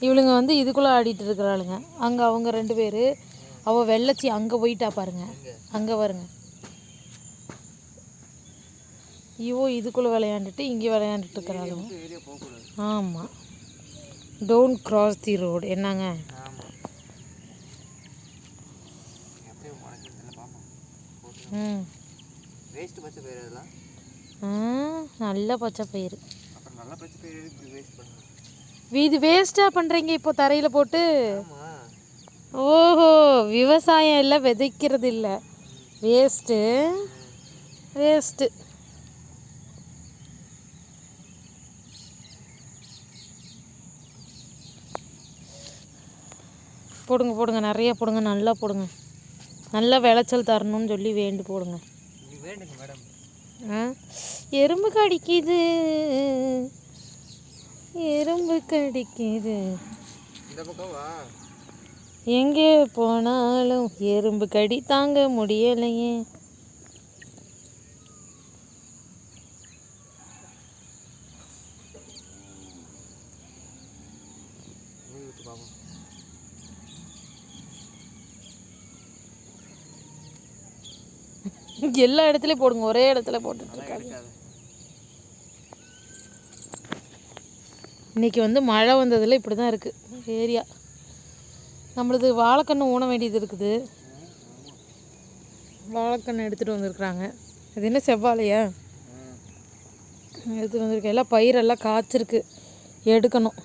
இவளுங்க வந்து இதுக்குள்ளே ஆடிட்டு இருக்கிறாளுங்க. அங்கே அவங்க ரெண்டு பேர். அவள் வெள்ளச்சி அங்கே போயிட்டா பாருங்க. அங்கே பாருங்க இவோ இதுக்குள்ளே விளையாண்டுட்டு இங்கே விளையாண்டுட்டு இருக்கிறாளுங்க. ஆமாம் டோன்ட் கிராஸ் தி ரோடு என்னங்க? ம். பச்சை பயிர் நல்ல பச்சை பயிர் நல்ல பச்சை பயிர் வேஸ்ட் பண்ணணும்? இது வேஸ்ட்டாக பண்ணுறீங்க இப்போ தரையில் போட்டு? ஓஹோ விவசாயம் இல்லை விதைக்கிறது இல்லை. வேஸ்ட்டு வேஸ்ட்டு போடுங்க போடுங்க நிறைய போடுங்க நல்லா போடுங்க. நல்லா விளைச்சல் தரணும்னு சொல்லி வேண்டி போடுங்க. எறும்பு கடிக்குது எறும்பு கடிக்குது. எங்கே போனாலும் எறும்பு கடி தாங்க முடியலையே. எல்லா இடத்துலையும் போடுங்க. ஒரே இடத்துல போட்டுட்டு இருக்காது இன்னைக்கு வந்து மழை வந்ததில் இப்படி தான் இருக்குது ஏரியா. நம்மளது வாழைக்கன்று ஊன வேண்டியது இருக்குது. வாழைக்கன்று எடுத்துகிட்டு வந்திருக்குறாங்க. அது என்ன செவ்வாழையா? எடுத்துகிட்டு வந்திருக்கேன். எல்லாம் பயிரெல்லாம் காய்ச்சிருக்கு. எடுக்கணும்.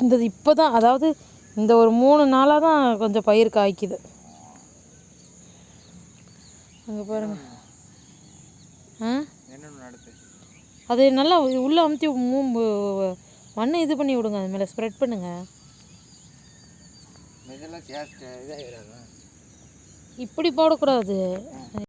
இந்த இப்போ தான் அதாவது இந்த ஒரு மூணு நாளாக தான் கொஞ்சம் பயிர் காய்க்குது. அங்கே பாருங்க. ஆ? அது நல்லா உள்ளே அமுத்தி மூம்பு மண்ணை இது பண்ணி விடுங்க அது மேலே ஸ்ப்ரெட் பண்ணுங்க. இதெல்லாம் கேஸ்ட் இதாகிடாதான் இப்படி போடக்கூடாது.